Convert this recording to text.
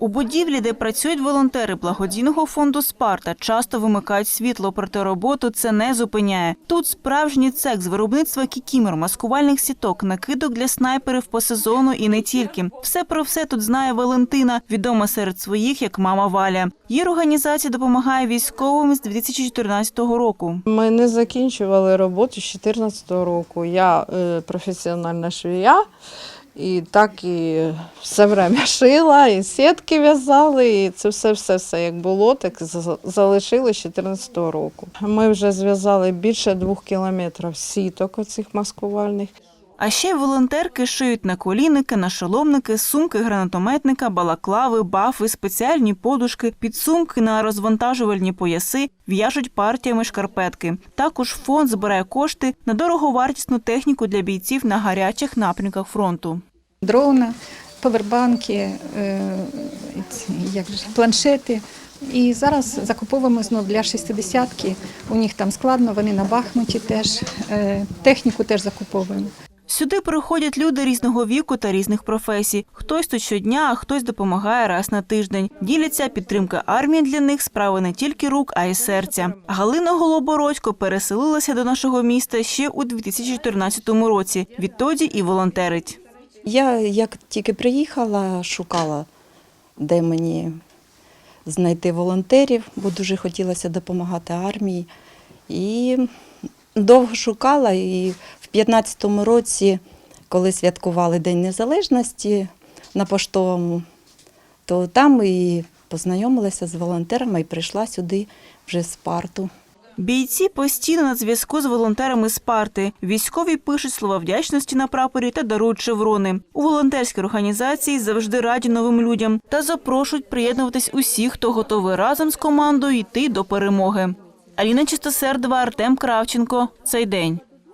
У будівлі, де працюють волонтери благодійного фонду Спарта, часто вимикають світло, проте роботу це не зупиняє. Тут справжній цех з виробництва кікімер, маскувальних сіток, накидок для снайперів по сезону і не тільки. Все про все тут знає Валентина, відома серед своїх як мама Валя. Її організація допомагає військовим з 2014 року. Ми не закінчували роботу з 2014 року. Я е, професіональна швія, і так і все время шила, і сітки в'язали, і це все, все, все як було, так за- залишили з 2014 року. Ми вже зв'язали більше двох кілометрів сіток оцих маскувальних. А ще волонтерки шиють наколінники, нашоломники, сумки гранатометника, балаклави, бафи, спеціальні подушки, підсумки на розвантажувальні пояси, в'яжуть партіями шкарпетки. Також фонд збирає кошти на дороговартісну техніку для бійців на гарячих напрямках фронту. Дрони, повербанки, е, як же, планшети. І зараз закуповуємо знов для шістдесятки. У них там складно, вони на Бахмуті теж. Е, Техніку теж закуповуємо. Сюди приходять люди різного віку та різних професій. Хтось тут щодня, а хтось допомагає раз на тиждень. Діляться підтримка армії для них справа не тільки рук, а й серця. Галина Голобородько переселилася до нашого міста ще у 2014 році. Відтоді і волонтерить. Я як тільки приїхала, шукала, де мені знайти волонтерів, бо дуже хотілося допомагати армії. І довго шукала. І в 15-му році, коли святкували День Незалежності на поштовому, то там і познайомилася з волонтерами і прийшла сюди вже з парту. Бійці постійно на зв'язку з волонтерами Спарти. Військові пишуть слова вдячності на прапорі та дарують шеврони. У волонтерській організації завжди раді новим людям та запрошують приєднуватись усіх, хто готовий разом з командою йти до перемоги. Аліна Чистосердова, Артем Кравченко. Цей день.